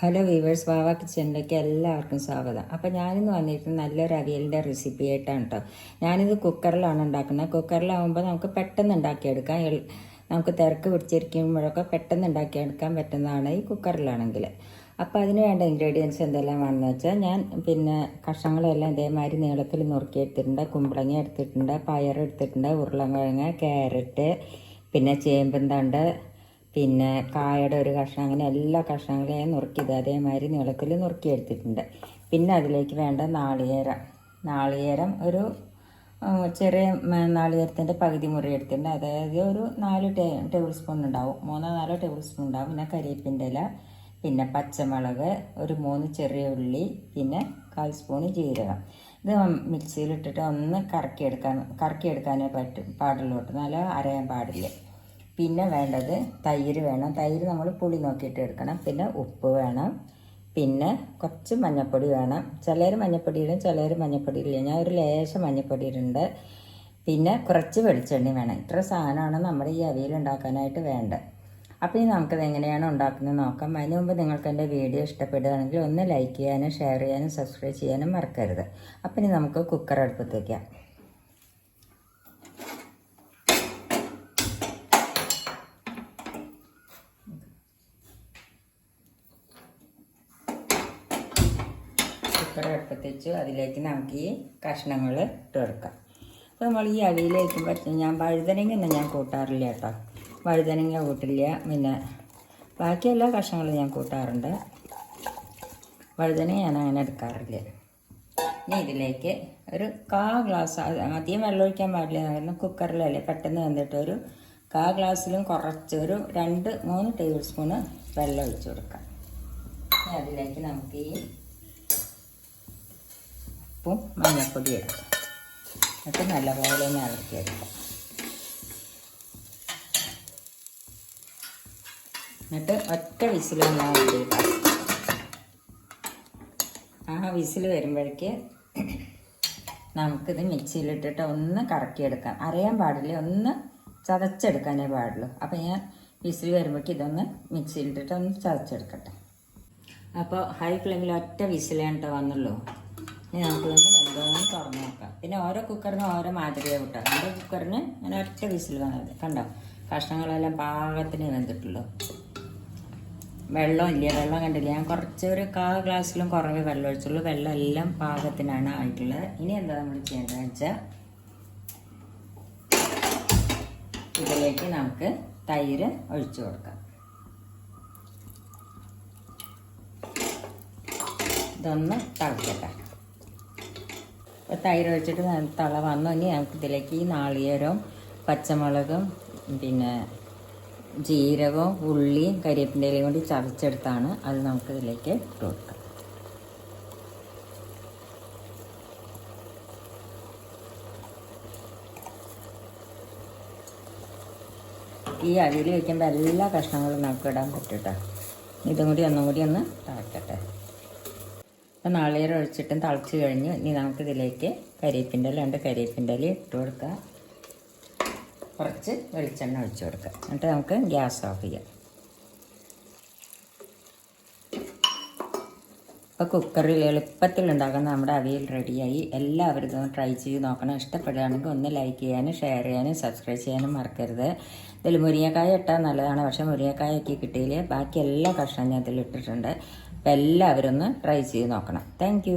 Hello weavers വാവ കിച്ചണിലേക്ക് എല്ലാവർക്കും സ്വാഗതം. അപ്പോൾ ഞാനിന്ന് വന്നിട്ട് നല്ലൊരു അവിയലിന്റെ റെസിപ്പി ആയിട്ടാണ് കേട്ടോ ഞാനിത് കുക്കറിലാണ് ഉണ്ടാക്കുന്നത്. കുക്കറിലാവുമ്പോൾ നമുക്ക് പെട്ടെന്ന് ഉണ്ടാക്കിയെടുക്കാം. നമുക്ക് തിരക്ക് പിടിച്ചിരിക്കുമ്പോഴൊക്കെ പെട്ടെന്ന് ഉണ്ടാക്കിയെടുക്കാൻ പറ്റുന്നതാണ് ഈ കുക്കറിലാണെങ്കിൽ അപ്പോൾ അതിന് വേണ്ട ഇൻഗ്രീഡിയൻസ് എന്തെല്ലാം വേണമെന്ന് വെച്ചാൽ ഞാൻ പിന്നെ കഷ്ണങ്ങളെല്ലാം ഇതേമാതിരി നീളത്തിൽ നുറുക്കി എടുത്തിട്ടുണ്ട് കുമ്പളങ്ങ എടുത്തിട്ടുണ്ട് പയർ എടുത്തിട്ടുണ്ട് ഉരുളൻകിഴങ്ങ് ക്യാരറ്റ് പിന്നെ ചേമ്പും പിന്നെ കായയുടെ ഒരു കഷ്ണം അങ്ങനെ എല്ലാ കഷ്ണങ്ങളെയും നുറുക്കിയത്. അതേമാതിരി നീളത്തിൽ നുറുക്കി എടുത്തിട്ടുണ്ട്. പിന്നെ അതിലേക്ക് വേണ്ട നാളികേരം. നാളികേരം ഒരു ചെറിയ നാളികേരത്തിന്റെ പകുതി മുറി എടുത്തിട്ടുണ്ട്. അതായത് ഒരു നാല് ടേ ടേബിൾ സ്പൂൺ ഉണ്ടാവും. മൂന്നോ നാലോ ടേബിൾ സ്പൂൺ ഉണ്ടാവും. പിന്നെ കരിയേപ്പിന്റെ ഇല പിന്നെ പച്ചമുളക് ഒരു മൂന്ന് ചെറിയ ഉള്ളി പിന്നെ കാൽ സ്പൂൺ ജീരകം. ഇത് മിക്സിയിലിട്ടിട്ട് ഒന്ന് കറക്കിയെടുക്കാൻ കറക്കിയെടുക്കാനേ പറ്റും പാടുള്ളൂ കേട്ടോ. നല്ല അരയാൻ പാടില്ല? പിന്നെ വേണ്ടത് തൈര് വേണം. തൈര് നമ്മൾ പുളി നോക്കിയിട്ട് എടുക്കണം. പിന്നെ ഉപ്പ് വേണം. പിന്നെ കുറച്ച് മഞ്ഞൾപ്പൊടി വേണം. ചിലർ മഞ്ഞൾപ്പൊടി ഇടും ചിലർ മഞ്ഞൾപ്പൊടി ഇല്ല ഞാൻ ഒരു ലേശം മഞ്ഞൾപ്പൊടി ഇടുന്നുണ്ട്. പിന്നെ കുറച്ച് വെളിച്ചെണ്ണ വേണം. ഇത്ര സാധനമാണ് നമ്മുടെ ഈ അവിയൽ ഉണ്ടാക്കാനായിട്ട് വേണ്ടത്. അപ്പോൾ ഇനി നമുക്കത് എങ്ങനെയാണ് ഉണ്ടാക്കുന്നത് നോക്കാം. അതിന് മുമ്പ് നിങ്ങൾക്ക് എന്റെ വീഡിയോ ഇഷ്ടപ്പെടുകയാണെങ്കിൽ ഒന്ന് ലൈക്ക് ചെയ്യാനും ഷെയർ ചെയ്യാനും സബ്സ്ക്രൈബ് ചെയ്യാനും മറക്കരുത്. അപ്പം ഇനി നമുക്ക് കുക്കർ അടുപ്പത്ത് വയ്ക്കാം കുക്കർ അടുപ്പത്ത് വെച്ചു അതിലേക്ക് നമുക്ക് ഈ കഷ്ണങ്ങൾ ഇട്ട് അപ്പോൾ നമ്മൾ ഈ അവിയിൽ വയ്ക്കുമ്പോൾ ഞാൻ വഴുതനങ്ങ ഒന്നും ഞാൻ കൂട്ടാറില്ല കേട്ടോ. വഴുതനങ്ങ കൂട്ടില്ല പിന്നെ ബാക്കി എല്ലാ കഷ്ണങ്ങളും ഞാൻ കൂട്ടാറുണ്ട്. വഴുതനങ്ങ ഞാൻ അങ്ങനെ എടുക്കാറില്ല. ഇനി ഇതിലേക്ക് ഒരു കാ ഗ്ലാസ് അധികം വെള്ളം ഒഴിക്കാൻ പാടില്ല. കാരണം കുക്കറിലല്ലേ പെട്ടെന്ന് വന്നിട്ട് ഒരു കാ ഗ്ലാസ്സിലും കുറച്ച് ഒരു രണ്ട് മൂന്ന് ടേബിൾ സ്പൂണ് വെള്ളം ഒഴിച്ചു കൊടുക്കാം. അതിലേക്ക് നമുക്ക് ഈ ഉപ്പും മഞ്ഞൾപ്പൊടി എടുക്കുക എന്നിട്ട് നല്ലപോലെ ഒന്ന് എടുക്കുക എന്നിട്ട് ഒറ്റ വിസിൽ ഞാൻ ആ വിസിൽ വരുമ്പോഴേക്ക് നമുക്കിത് മിക്സിയിലിട്ടിട്ട് ഒന്ന് കറക്കിയെടുക്കാം. അറിയാൻ പാടില്ല? ഒന്ന് ചതച്ചെടുക്കാനേ പാടുള്ളൂ. അപ്പോൾ ഞാൻ വിസിൽ വരുമ്പോഴേക്ക് ഇതൊന്ന് മിക്സിയിലിട്ടിട്ട് ഒന്ന് ചതച്ചെടുക്കട്ടെ. അപ്പോൾ ഹൈ ഫ്ലെയിമിൽ ഒറ്റ വിസിലാണ് വന്നുള്ളൂ. ഇനി നമുക്കിതൊന്ന് വെന്തോന്ന് തുറന്ന് നോക്കാം. പിന്നെ ഓരോ കുക്കറിനും ഓരോ മാതിരിയാണ് കിട്ടുക. നമ്മുടെ കുക്കറിന് ഞാൻ ഒറ്റ വിസിൽ വന്നത്. കണ്ടോ? കഷ്ണങ്ങളെല്ലാം പാകത്തിന് വെന്തിട്ടുള്ളൂ. വെള്ളം ഇല്ല. വെള്ളം കണ്ടില്ല. ഞാൻ കുറച്ച് ഒരു കാ ഗ്ലാസ്സിലും കുറവ് വെള്ളം ഒഴിച്ചുള്ളൂ. വെള്ളം എല്ലാം പാകത്തിനാണ് ആയിട്ടുള്ളത്. ഇനി എന്താ നമ്മൾ ചെയ്യേണ്ടതെന്ന് വെച്ചാൽ ഇതിലേക്ക് നമുക്ക് തൈര് ഒഴിച്ചു കൊടുക്കാം. ഇതൊന്ന് തിളക്കട്ടെ. അപ്പോൾ തൈര് ഒഴിച്ചിട്ട് തള വന്നു. ഇനി നമുക്ക് ഇതിലേക്ക് ഈ നാളികേരവും പച്ചമുളകും പിന്നെ ജീരകവും ഉള്ളിയും കരിയേപ്പിന്റെ ഇലയും കൂടി ചതച്ചെടുത്താണ് അത് നമുക്ക് ഇതിലേക്ക് ഇട്ട് കൊടുക്കാം. ഈ അവിയിൽ വയ്ക്കുമ്പോൾ എല്ലാ കഷ്ണങ്ങളും നമുക്ക് ഇടാൻ പറ്റും കേട്ടോ ഇതും കൂടി ഒന്നും കൂടി ഒന്ന് തിളക്കട്ടെ. അപ്പോൾ നാളികേരം ഒഴിച്ചിട്ടും തിളച്ച് കഴിഞ്ഞ്. ഇനി നമുക്കിതിലേക്ക് കരിയേപ്പിന്റെ ഇല ഉണ്ട്. കരിയേപ്പിന്റെ ഇട്ട് കൊടുക്കുക. കുറച്ച് വെളിച്ചെണ്ണ ഒഴിച്ചു കൊടുക്കുക. എന്നിട്ട് നമുക്ക് ഗ്യാസ് ഓഫ് ചെയ്യാം. ഇപ്പോൾ കുക്കറിൽ എളുപ്പത്തിൽ ഉണ്ടാക്കുന്ന നമ്മുടെ അവിയൽ റെഡിയായി. എല്ലാവരും ഇതൊന്ന് ട്രൈ ചെയ്ത് നോക്കണം. ഇഷ്ടപ്പെടുകയാണെങ്കിൽ ഒന്ന് ലൈക്ക് ചെയ്യാനും ഷെയർ ചെയ്യാനും സബ്സ്ക്രൈബ് ചെയ്യാനും മറക്കരുത്. ഇതിൽ മുരിങ്ങക്കായ ഇട്ടാൽ നല്ലതാണ്. പക്ഷേ മുരിങ്ങക്കായ ഒക്കെ കിട്ടിയില്ല? ബാക്കി എല്ലാ കഷ്ണം ഞാൻ ഇതിൽ ഇട്ടിട്ടുണ്ട്. എല്ലാവരും ഒന്ന് ട്രൈ ചെയ്ത് നോക്കണം. താങ്ക്